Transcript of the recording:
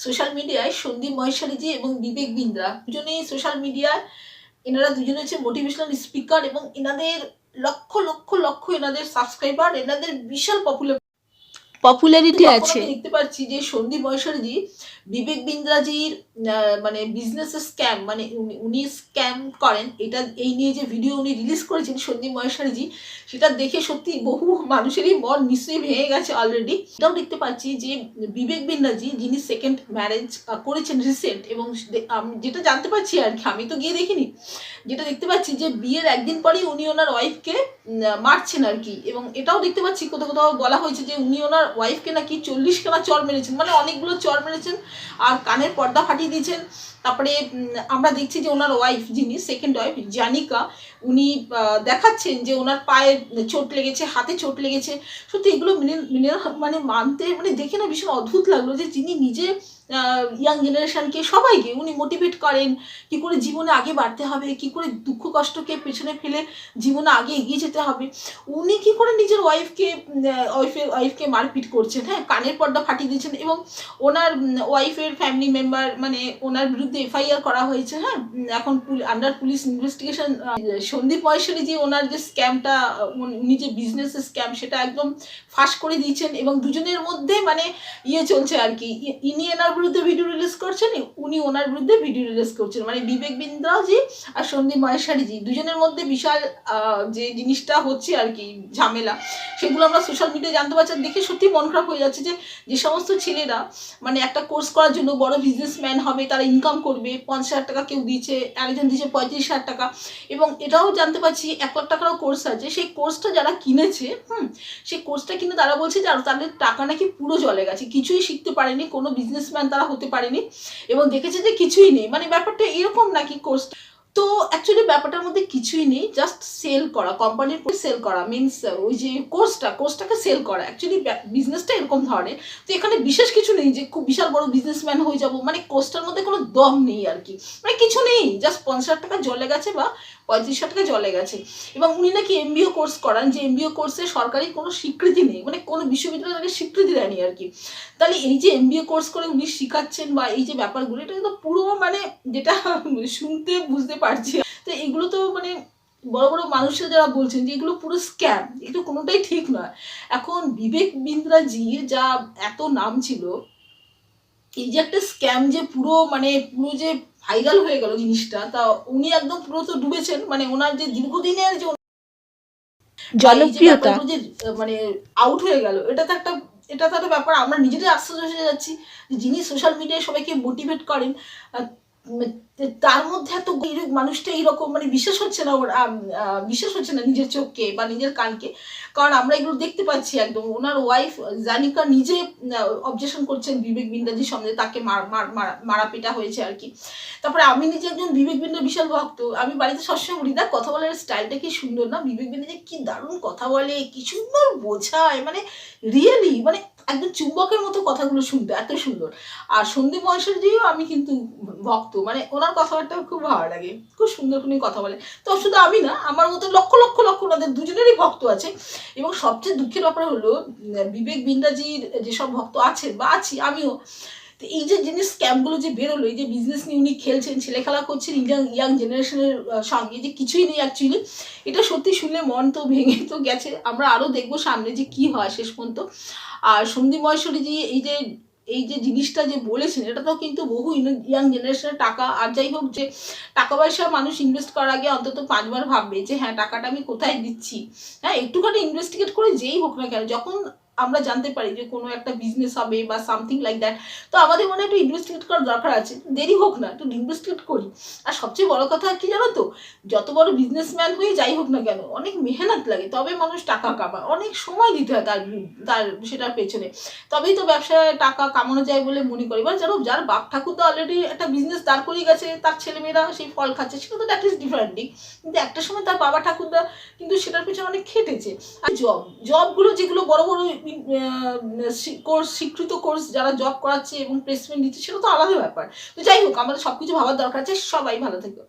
Social মিডিয়ায় সন্দীপ মহেশালীজি এবং বিবেক বিন্দ্রা। দুজনেই সোশ্যাল মিডিয়ায় এনারা দুজনে হচ্ছে মোটিভেশনাল স্পিকার এবং এনাদের লক্ষ লক্ষ লক্ষ এনাদের সাবস্ক্রাইবার এনাদের বিশাল পপুলার পপুলারিটি আছে। দেখতে পাচ্ছি যে সন্দীপ মহেশ্বরী বিবেক বিন্দ্রাজির মানে বিজনেস স্ক্যাম মানে উনি- স্ক্যাম করেন। এটা এই নিয়ে যে ভিডিও উনি রিলিজ করেছেন সন্দীপ মহেশ্বরীজি সেটা দেখে সত্যি বহু মানুষেরই মন নিশ্চয়ই ভেঙে গেছে অলরেডি এটাও দেখতে পাচ্ছি যে বিবেক বিন্দ্রাজি যিনি সেকেন্ড ম্যারেজ করেছেন রিসেন্ট এবং যেটা জানতে পারছি আর কি আমি তো গিয়ে দেখিনি যেটা দেখতে পাচ্ছি যে বিয়ের একদিন পরেই উনি ওনার ওয়াইফকে মারছেন আর কি। এবং এটাও দেখতে পাচ্ছি কোথাও কোথাও বলা হয়েছে যে উনি ওনার ওয়াইফকে নাকি চল্লিশ কেনা চর মেরেছেন মানে অনেকগুলো চর মেরেছেন, আর কানের পর্দা ফাটিয়ে দিয়েছেন। তারপরে আমরা দেখছি যে ওনার ওয়াইফ যিনি সেকেন্ড ওয়াইফ জানিকা, উনি দেখাচ্ছেন যে ওনার পায়ে চোট লেগেছে, হাতে চোট লেগেছে। সত্যি এগুলো মেনে মেনে মানে মানতে মানে দেখে না ভীষণ অদ্ভুত লাগল যে যিনি নিজে ইয়াং জেনারেশানকে সবাইকে উনি মোটিভেট করেন কি করে জীবনে আগে বাড়তে হবে, কি করে দুঃখ কষ্টকে পেছনে ফেলে জীবনে আগে এগিয়ে যেতে হবে। উনি কি করে নিজের ওয়াইফকে ওয়াইফের ওয়াইফকে মারপিট করছেন হ্যাঁ? কানের পর্দা ফাটিয়ে দিয়েছেন এবং ওনার ওয়াইফের ফ্যামিলি মেম্বার মানে ওনার বিরুদ্ধে এফআইআর করা হয়েছে হ্যাঁ? এখন under police investigation Sandip Maheshwari যে ওনার যে স্ক্যামটা উনি যে বিজনেস স্ক্যাম সেটা একদম ফাঁস করে দিয়েছেন এবং দুজনের মধ্যে মানে ইয়ে চলছে আর কি। ইনি এনার বিরুদ্ধে ভিডিও রিলিজ করছেন, উনি ওনার বিরুদ্ধে ভিডিও রিলিজ করছেন। মানে বিবেক বিন্দ্রাজি আর সন্দীপ মহেশ্বরীজি দুজনের মধ্যে বিশাল যে জিনিসটা হচ্ছে আর কি, ঝামেলা। সেগুলো আমরা সোশ্যাল মিডিয়ায় জানতে পারছি দেখে সত্যি মন খারাপ হয়ে যাচ্ছে যে যে সমস্ত ছেলেরা মানে একটা কোর্স করার জন্য বড় বিজনেসম্যান হবে, তারা ইনকাম করবে, পঞ্চাশ হাজার টাকা কেউ দিচ্ছে একজন দিচ্ছে পঁয়ত্রিশ হাজার টাকা। এবং এটাও জানতে পারছি, এক লাখ টাকারও কোর্স আছে, সেই কোর্সটা যারা কিনেছে, হুম, সেই কোর্সটা কিনে তারা বলছে যে তাদের টাকা নাকি পুরো জলে গেছে, কিছুই শিখতে পারেনি, কোনো বিজনেসম্যান তারা হতে পারেনি। এবং দেখেছে যে কিছুই নেই মানে ব্যাপারটা এরকম নাকি কোর্স তো অ্যাকচুয়ালি ব্যাপারটার মধ্যে কিছুই নেই জাস্ট সেল করা কোম্পানির সেল করা মিনস ওই যে কোর্সটা কোর্সটাকে সেল করা। অ্যাকচুয়ালি বিজনেসটা এরকম ধরনের। তো এখানে বিশেষ কিছু নেই যে খুব বিশাল বড় বিজনেসম্যান হয়ে যাব। মানে কোর্সটার মধ্যে কোনো দম নেই আর কি। মানে কিছু নেই জাস্ট পঞ্চাশ টাকা জলে গেছে বা পঁয়ত্রিশ টাকা জলে গেছে। এবং উনি নাকি এমবিও কোর্স করান, যে এমবিও কোর্সে সরকারি কোনো স্বীকৃতি নেই মানে কোনো বিশ্ববিদ্যালয় তাকে স্বীকৃতি দেয়নি আর কি। তাহলে এই যে এমবিএ কোর্স করে উনি শিখাচ্ছেন বা এই যে ব্যাপারগুলো, এটা কিন্তু পুরো মানে যেটা শুনতে বুঝতে পারছি। তো এগুলো তো মানে বড় বড় মানুষরা যারা বলছেন যে এগুলো পুরো স্ক্যাম এগুলো কোনোটাই ঠিক নয়। এখন বিবেক বিন্দ্রাজির যা এত নাম ছিল, এই যে একটা স্ক্যাম যে পুরো মানে পুরো যে ভাইরাল হয়ে গেল জিনিসটা তা উনি একদম পুরো তো ডুবেছেন মানে ওনার যে দীর্ঘদিনের যে জনপ্রিয়তা। মানে আউট হয়ে গেল এটা তো একটা এটা তো একটা ব্যাপার আমরা নিজেরাই আশ্চর্য হয়ে যাচ্ছি যে যিনি সোশ্যাল মিডিয়ায় সবাইকে মোটিভেট করেন তার মধ্যে এত মানুষটা এইরকম মানে বিশ্বাস হচ্ছে না ওর বিশ্বাস হচ্ছে না নিজের চোখকে বা নিজের কানকে। কারণ আমরা এগুলো দেখতে পাচ্ছি একদম। ওনার ওয়াইফ জানিকা নিজে অবজেকশন করছেন বিবেক বিন্দাজির সঙ্গে তাকে মারা পেটা হয়েছে আর কি। তারপরে আমি নিজে একজন বিবেক বিন্দা বিশাল ভক্ত, আমি বাড়িতে সবসময় বলি না কথা বলার স্টাইলটা কি সুন্দর না? বিবেক বিন্দা যে কি দারুণ কথা বলে, কি সুন্দর বোঝায় মানে রিয়েলি মানে একদম চুম্বকের মতো কথাগুলো শুনতে, এত সুন্দর। আর সন্দীপ মহেশ্বরজিও আমি কিন্তু ভক্ত মানে ওনার কথাবার্তা খুব ভালো লাগে, খুব সুন্দর করে কথা বলে। তো শুধু আমি না, আমার মতো লক্ষ লক্ষ লক্ষ ওনাদের দুজনেরই ভক্ত আছে। এবং সবচেয়ে দুঃখের ব্যাপার হলো বিবেক বিন্দাজির যেসব ভক্ত আছে বা আছি, আমিও তো এই যে জিনিস স্ক্যামগুলো যে বেরোলো, এই যে বিজনেস নিয়ে উনি খেলছেন, ছেলেখেলা করছেন, ইয়াং ইয়াং জেনারেশনের সঙ্গে যে কিছুই নেই অ্যাকচুয়ালি এটা সত্যি শুনলে মন তো ভেঙে তো গেছে। আমরা আরও দেখব সামনে যে কি হয় শেষ পর্যন্ত। আর সন্দীপ মহেশ্বরী যে এই যে এই যে জিনিসটা যে বলেছেন এটা তো কিন্তু বহু ইয়াং জেনারেশনের টাকা। আর যাই হোক যে, টাকা পয়সা মানুষ ইনভেস্ট করার আগে অন্তত পাঁচবার ভাববে যে হ্যাঁ টাকাটা আমি কোথায় দিচ্ছি? হ্যাঁ একটুখানি ইনভেস্টিগেট করে যেই হোক না কেন, যখন আমরা জানতে পারি যে কোনো একটা বিজনেস হবে বা সামথিং লাইক দ্যাট তো আমাদের মনে একটু ইনভেস্টিগেট করার দরকার আছে। দেরি হোক না, একটু ইনভেস্টিগেট করি। আর সবচেয়ে বড় কথা কি জানো তো? যত বড় বিজনেসম্যান হয়ে যাই হোক না কেন, অনেক মেহনত লাগে, তবে মানুষ টাকা কামায়। অনেক সময় দিতে হয় তার তার সেটার পেছনে। তবেই তো ব্যবসায় টাকা কামানো যায় বলে মনে করি। এবার জানো, যার বাপ ঠাকুর তো অলরেডি একটা বিজনেস দাঁড় করিয়ে গেছে, তার ছেলেমেয়েরা সেই ফল খাচ্ছে, সেটা তো দ্যাট ইজ ডিফারেন্ট কিন্তু একটা সময় তার বাবা ঠাকুরদা কিন্তু সেটার পেছনে অনেক খেটেছে। আর জব জবগুলো যেগুলো বড় বড় কোর্স স্বীকৃত কোর্স যারা জব করাচ্ছে এবং প্লেসমেন্ট দিচ্ছে সেটা তো আলাদা ব্যাপার। তো যাই হোক, আমাদের সব কিছু ভাবার দরকার আছে, সবাই ভালো থেকো।